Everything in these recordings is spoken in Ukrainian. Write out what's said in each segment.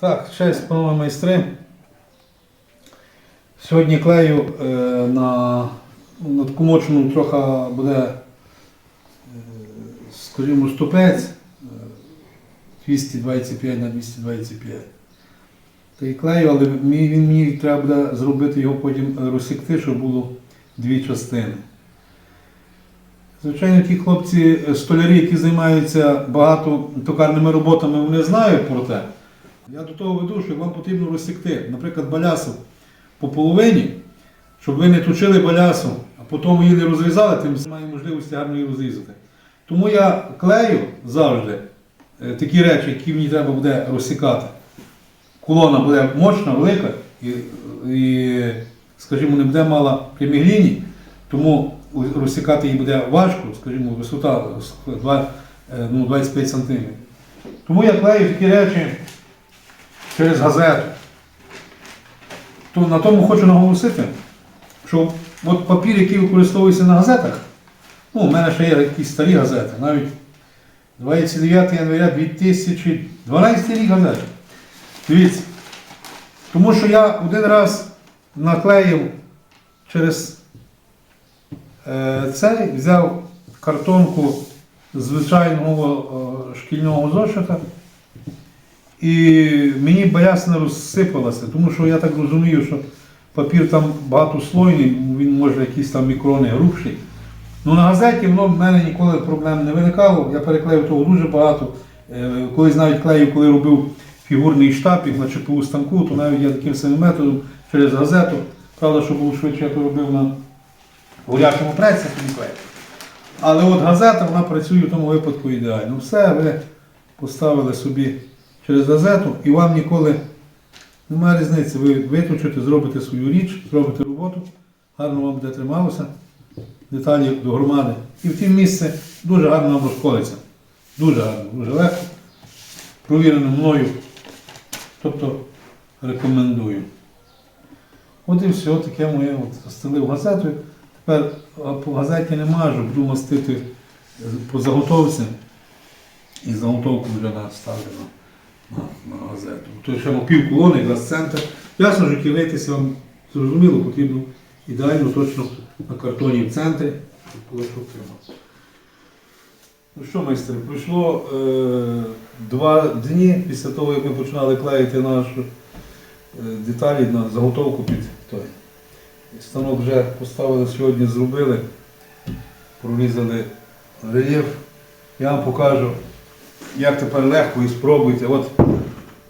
Так, честь, панове майстри. Сьогодні клею е, на, на таку мочену трохи буде, е, скажімо, ступець е, 225 на 225. Та й клею, але він мені треба буде зробити його потім розсікти, щоб було дві частини. Звичайно, ті хлопці, е, столярі, які займаються багато токарними роботами, вони знають про те. Я до того веду, що вам потрібно розсікти, наприклад, балясу по половині, щоб ви не точили балясу, а потім її не розрізали, тим немає можливості гарно її розрізати. Тому я клею завжди е, такі речі, які мені треба буде розсікати. Колона буде мощна, велика і, і скажімо, не буде мала прямих ліній, тому розсікати її буде важко, скажімо, висота е, е, ну, 25 см. Тому я клею такі речі через газету. То на тому хочу наголосити, що от папір, який використовується на газетах, ну, у мене ще є якісь старі газети, навіть 29 января 2012 рік газети. Дивіться. Тому що я один раз наклеїв через е, цей, взяв картонку звичайного е, шкільного зошита. І мені балясина розсипалася, тому що я так розумію, що папір там багатослойний, він може якісь там мікрони грубший. Ну на газеті воно в мене ніколи проблем не виникало. Я переклеїв того дуже багато. Е, Колись навіть клеїв, коли робив фігурний штапік на ЧПУ станку, то навіть я таким самим методом через газету. Правда, що був швидше, я то робив на горячому преці. Але от газета вона працює в тому випадку ідеально. Все, ви поставили собі через газету і вам ніколи немає різниці. Ви виключите, зробите свою річ, зробите роботу, гарно вам буде трималося, деталі до громади. І в тім місце дуже гарно вам розколиться. Дуже гарно, дуже легко. Провірено мною. Тобто рекомендую. От і все, таке моє от, стелив газетою. Тепер по газеті не мажу, буду мастити по заготовці. І заготовку вже наставлено на, газету. То ще пів колони, якраз центр. Ясно, що кілитися вам зрозуміло, потрібно ідеально, точно на картоні в центрі. щоб було що тримати. Ну що, майстри, пройшло е, два дні після того, як ми починали клеїти нашу е, деталі на заготовку під той. Станок вже поставили сьогодні, зробили, прорізали рельєф. Я вам покажу, як тепер легко і спробуйте. От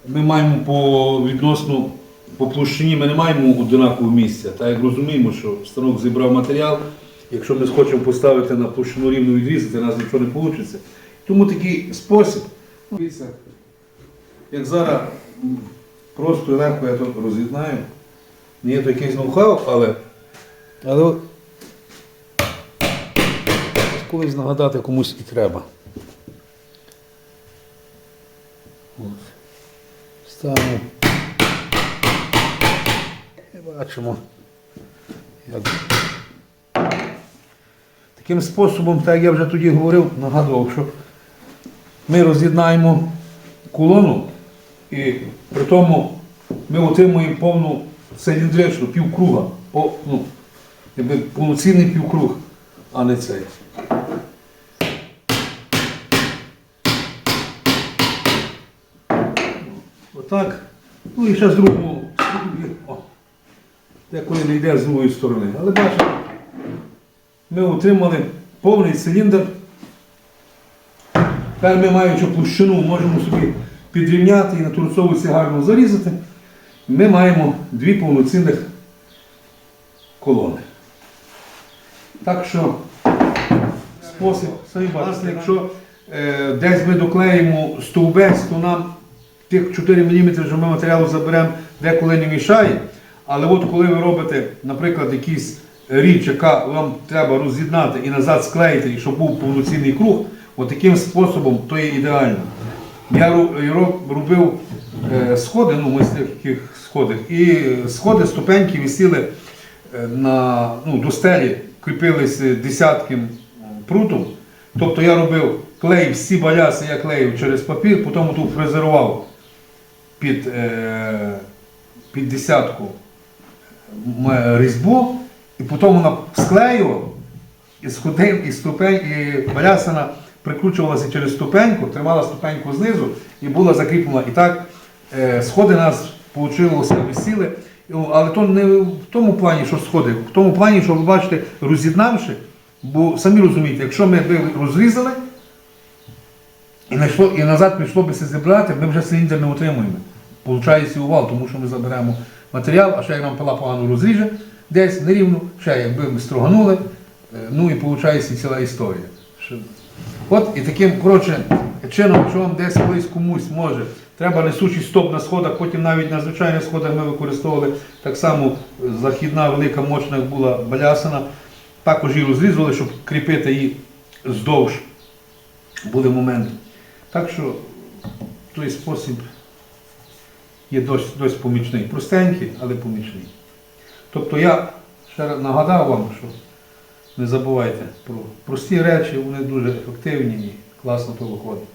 ми маємо по відносно по площині, ми не маємо однакового місця. Так як розуміємо, що станок зібрав матеріал. Якщо ми схочемо поставити на площину рівну відрізати, у нас нічого не вийде. Тому такий спосіб. Ну, як зараз просто і легко я тут роз'єднаю. Не є якийсь ноу-хау, але, але колись нагадати комусь і треба. Ставимо. І бачимо. Як... Таким способом, так як я вже тоді говорив, нагадував, що ми роз'єднаємо колону і при тому ми отримуємо повну циліндричну півкруга, по, ну, повноцінний півкруг, а не цей. Отак. Ну і ще з другого, о, деколи не йде з другої сторони. Але бачите, ми отримали повний циліндр. Тепер ми маючи площину, можемо собі підрівняти і на торцовці гарно зарізати. Ми маємо дві повноцінних колони. Так що спосіб, самі бачите, якщо е, десь ми доклеїмо стовбець, то нам тих 4 мм, що ми матеріалу заберемо, деколи не мішає. Але от коли ви робите, наприклад, якийсь річ, яка вам треба роз'єднати і назад склеїти, і щоб був повноцінний круг, от таким способом то є ідеально. Я робив е, сходи, ну таких сходах, і сходи ступеньки висіли е, на, ну, до стелі, кріпилися десятким прутом. Тобто я робив клеїв всі баляси, я клеїв через папір, потім тут фрезерував під, е, під десятку різьбу, і потім вона склеював, і сходив, і ступень, і балясина прикручувалася через ступеньку, тримала ступеньку знизу і була закріплена. І так е, сходи нас вийшло, висіли. Але то не в тому плані, що сходи, в тому плані, що ви бачите, роз'єднавши, бо самі розумієте, якщо ми розрізали і, знайшло, і назад прийшло би зібрати, ми вже циліндр не отримуємо. Получається увал, тому що ми заберемо матеріал, а ще як нам пила погано розріже, десь нерівно, ще якби ми строганули, е, ну і виходить ціла історія. От і таким коротше, чином, якщо вам десь колись комусь може, треба несучий стоп на сходах, потім навіть на звичайних сходах ми використовували так само е, західна велика мощна була балясина, також її розрізували, щоб кріпити її здовж. Були моменти. Так що той спосіб є досить, досить помічний. Простенький, але помічний. Тобто я ще раз нагадав вам, що не забувайте про прості речі, вони дуже ефективні і класно то виходить.